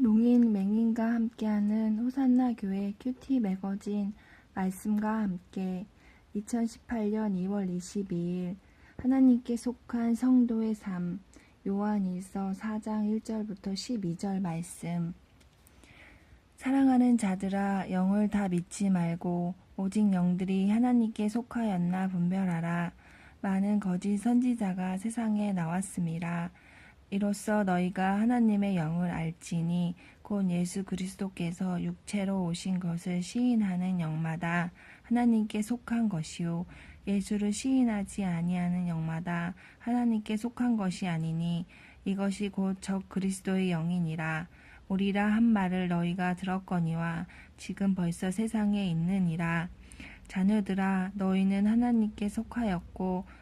농인 맹인과 함께하는 호산나 교회 큐티 매거진 말씀과 함께 2018년 2월 22일 하나님께 속한 성도의 삶 요한일서 4장 1절부터 12절 말씀 사랑하는 자들아 영을 다 믿지 말고 오직 영들이 하나님께 속하였나 분별하라 많은 거짓 선지자가 세상에 나왔습니다. 이로써 너희가 하나님의 영을 알지니 곧 예수 그리스도께서 육체로 오신 것을 시인하는 영마다 하나님께 속한 것이요. 예수를 시인하지 아니하는 영마다 하나님께 속한 것이 아니니 이것이 곧 적 그리스도의 영이니라. 오리라 한 말을 너희가 들었거니와 지금 벌써 세상에 있느니라. 자녀들아 너희는 하나님께 속하였고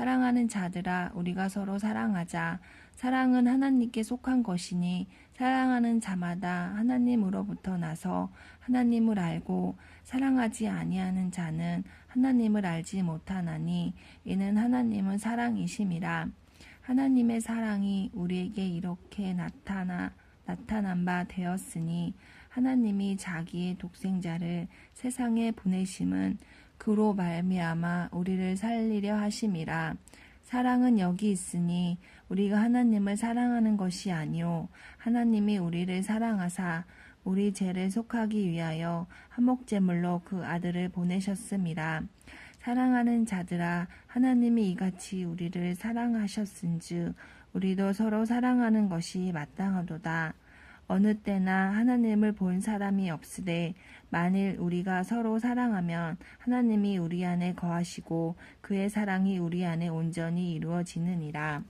사랑하는 자들아 우리가 서로 사랑하자. 사랑은 하나님께 속한 것이니 사랑하는 자마다 하나님으로부터 나서 하나님을 알고 사랑하지 아니하는 자는 하나님을 알지 못하나니 이는 하나님은 사랑이심이라. 하나님의 사랑이 우리에게 이렇게 나타나 나타난 바 되었으니 하나님이 자기의 독생자를 세상에 보내심은 그로 말미암아 우리를 살리려 하심이라. 사랑은 여기 있으니 우리가 하나님을 사랑하는 것이 아니요 하나님이 우리를 사랑하사 우리 죄를 속하기 위하여 한목제물로 그 아들을 보내셨음이라 사랑하는 자들아 하나님이 이같이 우리를 사랑하셨은즉 우리도 서로 사랑하는 것이 마땅하도다. 어느 때나 하나님을 본 사람이 없으되 만일 우리가 서로 사랑하면 하나님이 우리 안에 거하시고 그의 사랑이 우리 안에 온전히 이루어지느니라.